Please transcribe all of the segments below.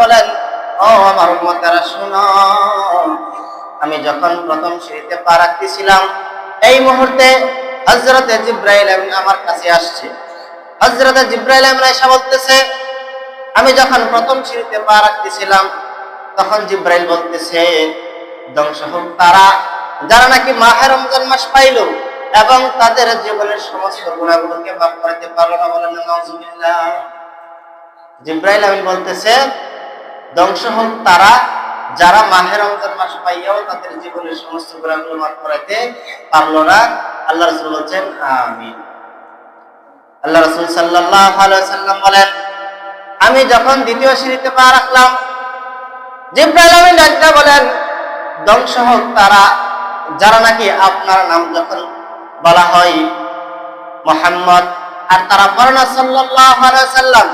বলেন, ও শুনো, আমি যখন প্রথম সিঁড়িতে পা রাখতেছিলাম, এই মুহূর্তে হযরতে জিব্রাইল আমিন আমার কাছে আসছে। হযরতে জিব্রাইল আমিন এসে বলতেছে, আমি যখন প্রথম সিঁড়িতে পা রাখতেছিলাম, তখন জিব্রাইল বলতেছে, ধ্বংস হোক তারা, যারা নাকি মাহে রমজান মাস পাইল এবং তাদের জীবনের সমস্ত গুণাগুলোকে মাফ করাতে পারল না বলেন জিব্রাইল আমিন বলতেছে, ধ্বংস হোক তারা, যারা মাহে রমজান মাস পাইয়াও তাদের জীবনের সমস্ত গুণাগুলো মাফ করাতে পারল না। আল্লাহ রসুল বলছেন, আমিন। আল্লাহ রসুল সাল্লাহ সাল্লাম বলেন, আমি যখন দ্বিতীয় সিঁড়িতে পা রাখলাম, জিব্রাইল আমিন একটা বলেন, ধ্বংস হোক তারা, যারা নাকি আপনার নাম যখন বলা হয় মোহাম্মদ। আর তারা পড়না সাল্লাল্লাহু সাল্লাম,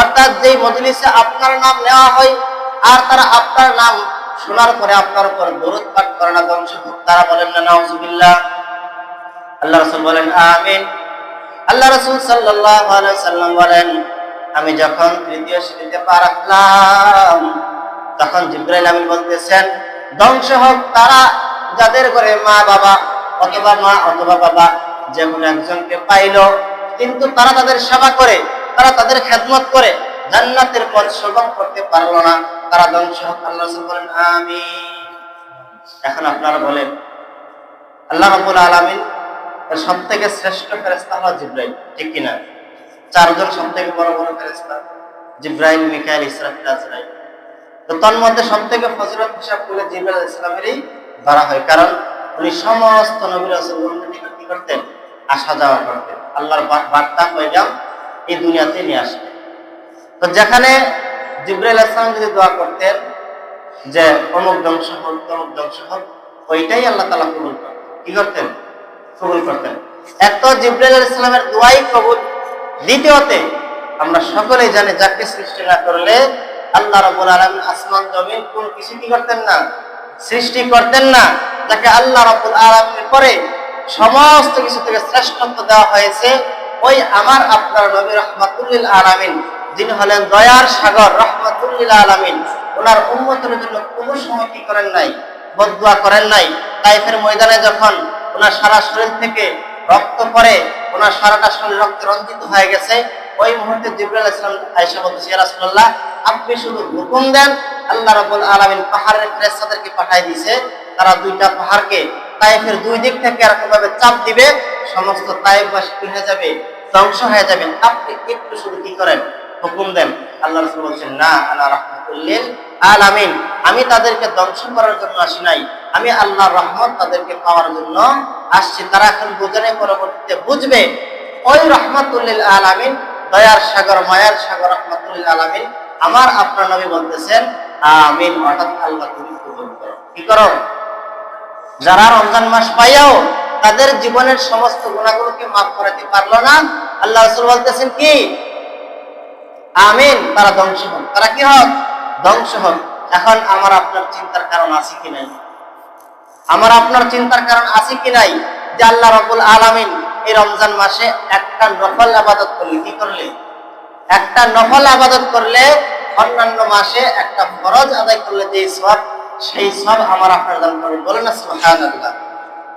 অর্থাৎ যেই মজলিসে আপনার নাম নেওয়া হয় আর তারা আপনার নাম শোনার পরে আপনার উপর দরুদ পাঠ করে না হোক তারা বলেন না নাউজুবিল্লাহ আল্লাহ রাসূল বলেন, আমিন। আল্লাহ রসুল সাল্লাম বলেন, আমি যখন তৃতীয় সিঁড়িতে পা রাখলাম, তখন জিব্রাইল আমিন বলতেছেন, ধ্বংস হোক তারা যাদের ঘরে মা বাবা অথবা মা, অথবা বাবা যে কোনো একজনকে পাইল, কিন্তু তারা তাদের সেবা করে, তারা তাদের খেদমত করে, জান্নাতের পথ সুগম করতে পারল না, তারা ধ্বংস আল্লাহ বলেন আমি এখন আপনারা বলেন, আল্লাহ রাব্বুল আলামিন সব থেকে শ্রেষ্ঠ ফেরেশতা হল জিব্রাইল। ঠিক কিনা চারজন সব থেকে বড় বড় ফেরেশতা, জিব্রাইল, মিকাইল, ইসরাফিল তো তন্মধ্যে সব থেকে ফজিলত হিসাব করে জিব্রাইল ইসলামেরই ধরা হয়। কারণ উনি সমস্ত নবী রাসূলগণকে নিকট কি করতেন, আসা যাওয়া করতেন। আল্লাহর বার্তা পয়গাম এই দুনিয়াতে নিয়ে আসতেন। তো যেখানে জিব্রাইল ইসলাম যদি দোয়া করতেন যে, অমুক ধ্বংস হোক, তমুক ধ্বংস হোক, ওইটাই আল্লাহ তালা কবুল করতেন। কি করতেন? কবুল করতেন। এক তো জিব্রাইল ইসলামের দোয়াই কবুল। দ্বিতীয়তে, আমরা সকলেই জানি যাকে সৃষ্টি না করলে আল্লাহ রাব্বুল আলামিন আসমান, জমিন, কোন কিছু কি করতেন না। সৃষ্টি করতেন না, যাকে আল্লাহ রাব্বুল আলামিনের পরে সমস্ত কিছু থেকে শ্রেষ্ঠত্ব দেওয়া হয়েছে, ওই আমার আপনার নবী রহমাতুল্লিল আলামিন। যিনি হলেন দয়ার সাগর, রহমাতুল্লিল আলামিন। ওনার উন্মতের জন্য কোনো সময় কি করেন নাই, বদুয়া করেন নাই। তাইফের ময়দানে যখন ওনার সারা শরীর থেকে রক্ত পরে ওনার সারাটা শরীর রক্তে রঞ্জিত হয়ে গেছে, ওই মুহূর্তে জিবরাইল ইসলাম আয়েশা বলতেছে, ইয়া রাসূলুল্লাহ আপনি শুধু হুকুম দেন, আল্লাহ রাব্বুল আলামিন পাহাড়ের ফেরেশতাদেরকে পাঠিয়ে দিয়েছে। তারা দুইটা পাহাড়কে তাইফের দুই দিক থেকে এরকম ভাবে চাপ দিবে, সমস্ত তাইফবাসী হয়ে যাবে, ধ্বংস হয়ে যাবে। আপনি একটু শুধু কি করেন? হুকুম দেন। আল্লাহ রাসূল বলছেন, না আলা রাহমাতুল্লিল আলামিন। আমি তাদেরকে ধ্বংস করার জন্য আসি নাই। আমি আল্লাহর রহমত তাদেরকে পাওয়ার জন্য আসছি। তারা এখন বুঝানোর পরবর্তীতে বুঝবে, ওই রহমাতুল্লিল আলামিন, দয়ার সাগর, মায়ার সাগর রহমাতুল্লিল আলামিন আমার আপনার নবী বলতেছেন, আমিন। অর্থাৎ আল্লাহ তুমি কবুল করো। কি করো? যারা রমজান মাস পাইয়াও তাদের জীবনের সমস্ত গুণাগুলোকে মাফ করাতে পারল না, আল্লাহ রসুল বলতেছেন কি? আমিন। তারা ধ্বংস হন। তারা কি হন? ধ্বংস হন। এখন আমার আপনার চিন্তার কারণ আছে কি নাই? আমার আপনার চিন্তার কারণ আছে কি নাই? যে আল্লাহ রবুল আলামিন এই রমজান মাসে একটা নফল আবাদত করলে কি করলে? একটা নফল আবাদত করলে অন্যান্য মাসে একটা ফরজ আদায় করলে যে সব সেই সব আমার আপনার দান করবেন বলেন না, সুবহানাল্লাহ।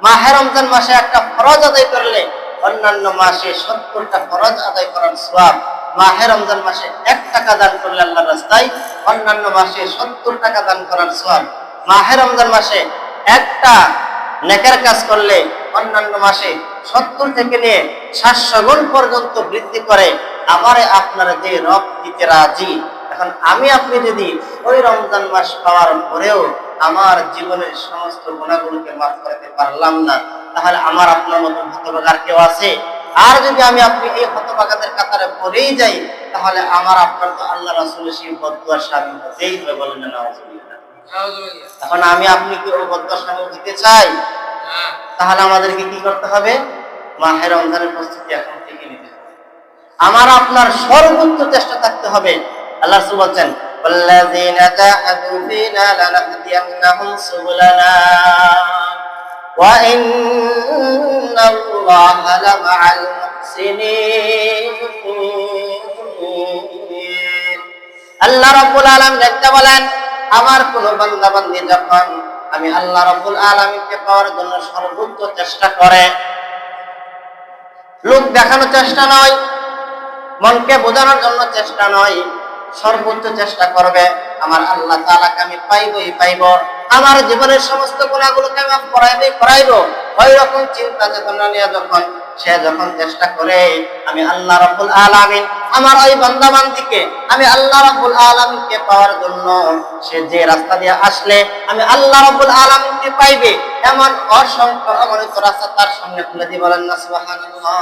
মাহে রমজান মাসে একটা ফরজ আদায় করলে অন্যান্য মাসে সত্তরটা ফরজ আদায় করার সওয়াব, মাহে রমজান মাসে এক টাকা দান করলে আল্লাহর রাস্তায় অন্যান্য মাসে সত্তর টাকা দান করার সওয়াব, মাহে রমজান মাসে একটা নেকের কাজ করলে অন্যান্য মাসে সত্তর থেকে নিয়ে সাতশো গুণ পর্যন্ত বৃদ্ধি করে আমারে আপনারা যে রব দিতে রাজি। এখন আমি আপনি যদি ওই রমজান মাস পাওয়ার পরেও আমার জীবনের সমস্ত গুণাগুলোকে মাফ করতে পারলাম না তাহলে আমার আপনার মতো হতবাগার কেউ আছে? আর যদি আমি আপনি এই হতবাগাদের কাতারে পড়েই যাই তাহলে আমার আপনার তো আল্লাহ রাসুলের সেই বদুয়ার স্বামী হতেই হবে বলেন না এখন আমি আপনি কি ওই বদুয়ার স্বামী হতে চাই? তাহলে আমাদেরকে কি করতে হবে মাহের রমজানের প্রস্তুতি এখন থেকে নিতে হবে আমার আপনার সর্বোচ্চ চেষ্টা থাকতে হবে আল্লাহ রাসূল বলছেন والذين جاهدوا فينا لنهدينهم سبلنا وإن الله لمع المحسنين আল্লাহ রব্বুল আলম দেখতে বলেন আমার কোন বান্দা বান্দি যখন আমি আল্লাহ রবুল আলমীকে পাওয়ার জন্য সর্বোচ্চ চেষ্টা করে। লোক দেখানোর চেষ্টা নয়, মনকে বোঝানোর জন্য চেষ্টা নয়, সর্বোচ্চ চেষ্টা করবে। আমার আল্লাহ তালাকে আমি পাইবই পাইব। আমার জীবনের সমস্ত গুণাগুলোকে আমি করাইবই করাইব। ওই রকম চিন্তা চেতনা নিয়ে যখন সে যখন চেষ্টা করে, আমি আল্লাহ রব্বুল আলামিন আমার ওই বান্দাবান্দিকে, আমি আল্লাহ রব্বুল আলামিনকে পাওয়ার জন্য সে যে রাস্তা দিয়ে আসলে, আমি আল্লাহ রব্বুল আলামিনকে পাইবে। এমন অসংখ্য অগণিত রাস্তা তার সামনে খুলে দিয়ে বলেন না, সুবহানাল্লাহ।